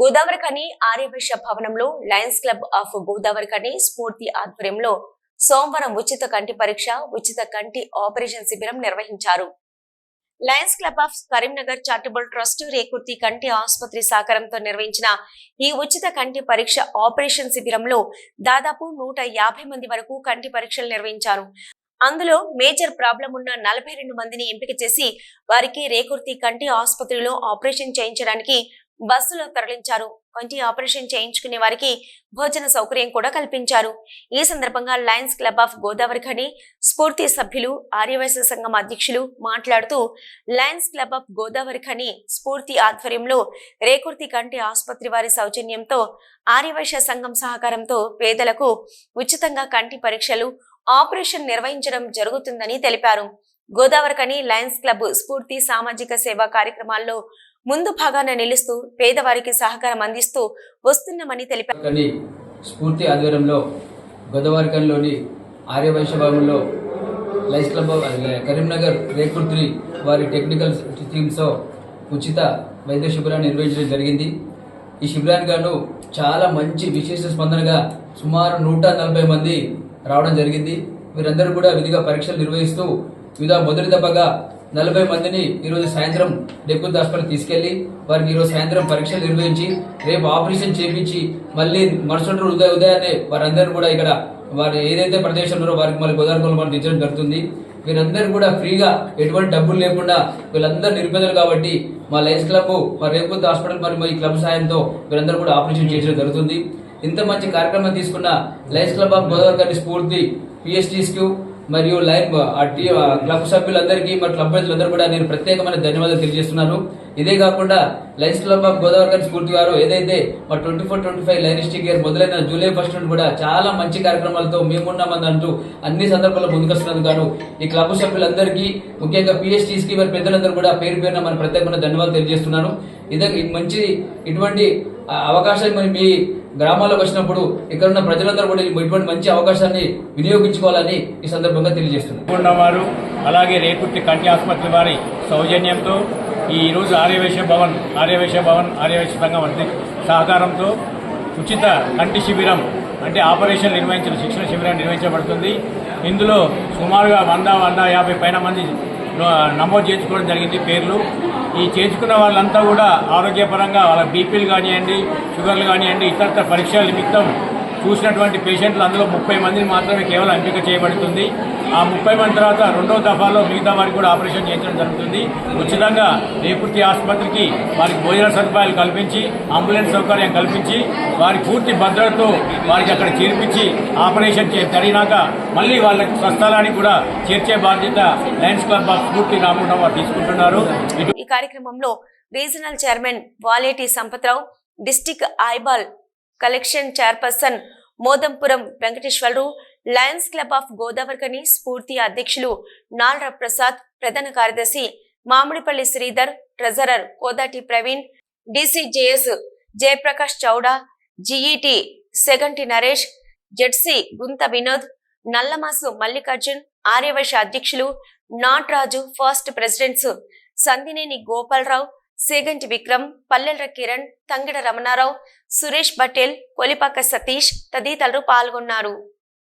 గోదావరికని ఆర్యవైశ్య భవనంలో Lions club of Godavarikhani స్ఫూర్తి ఆధ్వర్యంలో సోమవారం ఉచిత కంటి పరీక్ష ఉచిత కంటి ఆపరేషన్ శిబిరం నిర్వహించారు. Lions Club of Karimnagar charitable trust Rekurthi కంటి ఆసుపత్రి సహకారంతో నిర్వహించిన ఈ ఉచిత కంటి పరీక్ష ఆపరేషన్ శిబిరంలో దాదాపు నూట యాభై మంది వరకు కంటి పరీక్షలు నిర్వహించారు. అందులో మేజర్ ప్రాబ్లం ఉన్న నలభై రెండు మందిని ఎంపిక చేసి వారికి రేకుర్తి కంటి ఆసుపత్రిలో ఆపరేషన్ చేయించడానికి బస్సులో తరలించారు. వంటి ఆపరేషన్ చేయించుకునే వారికి భోజన సౌకర్యం కూడా కల్పించారు. ఈ సందర్భంగా lions club of Godavarikhani Spoorthi సభ్యులు ఆర్యవైశ్య సంఘం అధ్యక్షులు మాట్లాడుతూ lions club of Godavarikhani Spoorthi ఆధ్వర్యంలో రేకుర్తి కంటి ఆసుపత్రి వారి సౌజన్యంతో ఆర్యవైశ్య సంఘం సహకారంతో పేదలకు ఉచితంగా కంటి పరీక్షలు ఆపరేషన్ నిర్వహించడం జరుగుతుందని తెలిపారు. గోదావరికని లయన్స్ క్లబ్ స్ఫూర్తి సామాజిక సేవా కార్యక్రమాల్లో ముందు భాగాన నిలుస్తూ పేదవారికి సహకారం అందిస్తూ వస్తున్నామని తెలిపారు. స్ఫూర్తి ఆధ్వర్యంలో గోదావరికంలోని ఆర్యవైశ్య లైఫ్ క్లబ్ కరీంనగర్ రేకుర్తి వారి టెక్నికల్ టీమ్స్తో ఉచిత వైద్య శిబిరాన్ని నిర్వహించడం జరిగింది. ఈ శిబిరానికి గాను చాలా మంచి విశేష స్పందనగా సుమారు నూట నలభై మంది రావడం జరిగింది. వీరందరూ కూడా విధిగా పరీక్షలు నిర్వహిస్తూ వివిధ మొదటి దెబ్బగా నలభై మందిని ఈరోజు సాయంత్రం డెప్యూత్ హాస్పిటల్ తీసుకెళ్ళి వారికి ఈరోజు సాయంత్రం పరీక్షలు నిర్వహించి రేపు ఆపరేషన్ చేపించి మళ్ళీ మరుసటి రోజు ఉదయ ఉదయాన్నే వారందరూ కూడా ఇక్కడ వారు ఏదైతే ప్రదేశం ఉన్నారో వారికి మళ్ళీ గోదావరి మనం దించడం జరుగుతుంది. వీరందరూ కూడా ఫ్రీగా ఎటువంటి డబ్బులు లేకుండా వీళ్ళందరూ నిరుపేదలు కాబట్టి మా లైన్స్ క్లబ్ మా రేపు హాస్పిటల్ మరియు మా ఈ క్లబ్ సాయంతో వీరందరూ కూడా ఆపరేషన్ చేయడం జరుగుతుంది. ఇంత మంచి కార్యక్రమం తీసుకున్న లైన్స్ క్లబ్ ఆఫ్ గోదావరి గారి స్ఫూర్తి పిఎస్టీస్కు మరియు లైన్ క్లబ్ సభ్యులందరికీ మరి క్లబ్ ప్రజలందరూ కూడా నేను ప్రత్యేకమైన ధన్యవాదాలు తెలియజేస్తున్నాను. ఇదే కాకుండా లైన్స్ క్లబ్ ఆఫ్ గోదావరి గారి స్ఫూర్తి గారు ఏదైతే మా ట్వంటీ ఫోర్ ట్వంటీ ఫైవ్ లైనిస్టిక్ ఇయర్ మొదలైన జూలై ఫస్ట్ నుండి కూడా చాలా మంచి కార్యక్రమాలతో మేమున్నామని అంటూ అన్ని సందర్భాల్లో ముందుకొస్తున్నందుకు గాను ఈ క్లబ్ సభ్యులందరికీ ముఖ్యంగా పిఎస్టీస్కి మరి పెద్దలందరూ కూడా పేరు పేరున మన ప్రత్యేకమైన ధన్యవాదాలు తెలియజేస్తున్నాను. ఇదే మంచి ఇటువంటి అవకాశాన్ని మరి మీ గ్రామాల్లోకి వచ్చినప్పుడు ఇక్కడ ఉన్న ప్రజలందరూ కూడా ఇటువంటి మంచి అవకాశాన్ని వినియోగించుకోవాలని ఈ సందర్భంగా తెలియజేస్తున్నారు. వారు అలాగే రేకుర్తి కంటి ఆసుపత్రి వారి సౌజన్యంతో ఈ రోజు ఆర్యవేశ భవన్ ఆర్యవేశ భవన్ ఆర్యవేశ సంఘం అంటే సహకారంతో ఉచిత కంటి శిబిరం అంటే ఆపరేషన్ నిర్వహించిన శిక్షణ శిబిరం నిర్వహించబడుతుంది. ఇందులో సుమారుగా వంద వంద యాభై పైన మంది నమోదు చేసుకోవడం జరిగింది పేర్లు. ఈ చేసుకున్న వాళ్ళంతా కూడా ఆరోగ్యపరంగా వాళ్ళ బీపీలు కానివ్వండి షుగర్లు కానివ్వండి ఇతర పరీక్షల నిమిత్తం చూసినటువంటి పేషెంట్లు అందులో ముప్పై మందిని మాత్రమే కేవలం ఎంపిక చేయబడుతుంది. ఆ ముప్పై మంది తర్వాత రెండో దఫాలో మిగతా వారికి కూడా ఆపరేషన్ చేయించడం జరుగుతుంది. ఉచితంగా రేపుర్తి ఆసుపత్రికి వారికి భోజన సదుపాయాలు కల్పించి అంబులెన్స్ సౌకర్యం కల్పించి వారి పూర్తి భద్రతతో వారికి అక్కడ చేర్పించి ఆపరేషన్ చే జరిగినాక మళ్ళీ వాళ్ళకి స్వస్థలానికి కూడా చేర్చే బాధ్యత లయన్స్ క్లబ్ ఆఫ్ స్ఫూర్తి రాకుండా వారు తీసుకుంటున్నారు. ఈ కార్యక్రమంలో regional chairman Valeti Sampathrao district eyeball collection chairperson Modampuram Venkateswararao Lions Club of Godavarikhani Spoorthi అధ్యక్షులు నాల్ర ప్రసాద్ ప్రధాన కార్యదర్శి Mamidipalli Sridhar treasurer Kodati Praveen DCJS Jayaprakash Chowda GET Seganti Naresh ZC Guntha Vinod Nallamasu Mallikarjun Aryavysya అధ్యక్షులు Natraju first presidents Sandineni Gopalarao Seganti Vikram Pallela Kiran తంగిడ Ramanarao Suresh Patel Kolipaka Satish తదితరులు పాల్గొన్నారు.